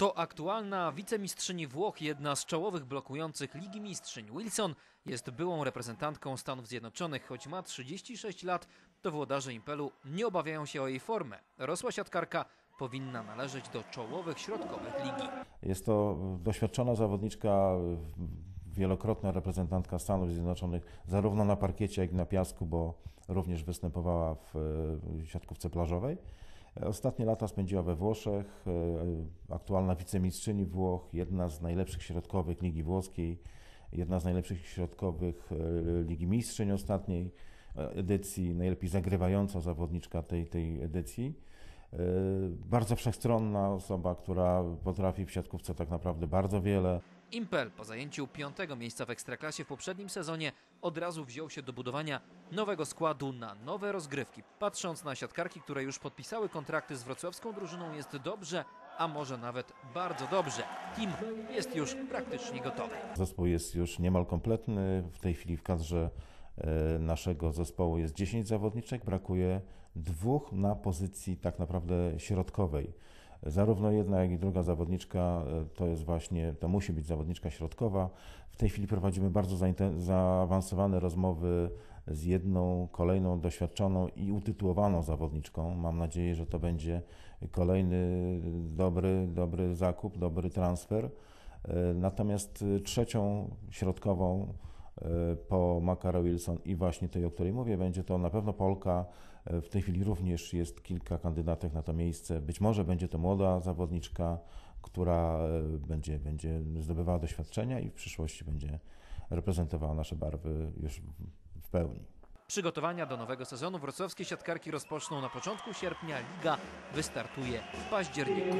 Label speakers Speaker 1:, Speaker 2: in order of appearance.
Speaker 1: To aktualna wicemistrzyni Włoch, jedna z czołowych blokujących Ligi Mistrzyń. Wilson jest byłą reprezentantką Stanów Zjednoczonych, choć ma 36 lat, to włodarze Impelu nie obawiają się o jej formę. Rosła siatkarka powinna należeć do czołowych środkowych ligi.
Speaker 2: Jest to doświadczona zawodniczka, wielokrotna reprezentantka Stanów Zjednoczonych, zarówno na parkiecie, jak i na piasku, bo również występowała w e, siatkówce plażowej. Ostatnie lata spędziła we Włoszech, e, aktualna wicemistrzyni Włoch, jedna z najlepszych środkowych Ligi Włoskiej, jedna z najlepszych środkowych e, Ligi Mistrzyń ostatniej edycji, najlepiej zagrywająca zawodniczka tej, tej edycji. Bardzo wszechstronna osoba, która potrafi w siatkówce tak naprawdę bardzo wiele.
Speaker 1: Impel po zajęciu piątego miejsca w Ekstraklasie w poprzednim sezonie od razu wziął się do budowania nowego składu na nowe rozgrywki. Patrząc na siatkarki, które już podpisały kontrakty z wrocławską drużyną jest dobrze, a może nawet bardzo dobrze. Team jest już praktycznie gotowy.
Speaker 2: Zespół jest już niemal kompletny. W tej chwili w kadrze e, naszego zespołu jest 10 zawodniczek, brakuje dwóch na pozycji tak naprawdę środkowej. Zarówno jedna, jak i druga zawodniczka e, to jest właśnie, to musi być zawodniczka środkowa. W tej chwili prowadzimy bardzo zaawansowane rozmowy z jedną, kolejną doświadczoną i utytułowaną zawodniczką. Mam nadzieję, że to będzie kolejny dobry, dobry zakup, dobry transfer. E, natomiast trzecią środkową E, po Makara Wilson i właśnie tej, o której mówię, będzie to na pewno Polka. E, w tej chwili również jest kilka kandydatek na to miejsce. Być może będzie to młoda zawodniczka, która e, będzie, będzie zdobywała doświadczenia i w przyszłości będzie reprezentowała nasze barwy już w pełni.
Speaker 1: Przygotowania do nowego sezonu wrocławskie siatkarki rozpoczną na początku sierpnia. Liga wystartuje w październiku.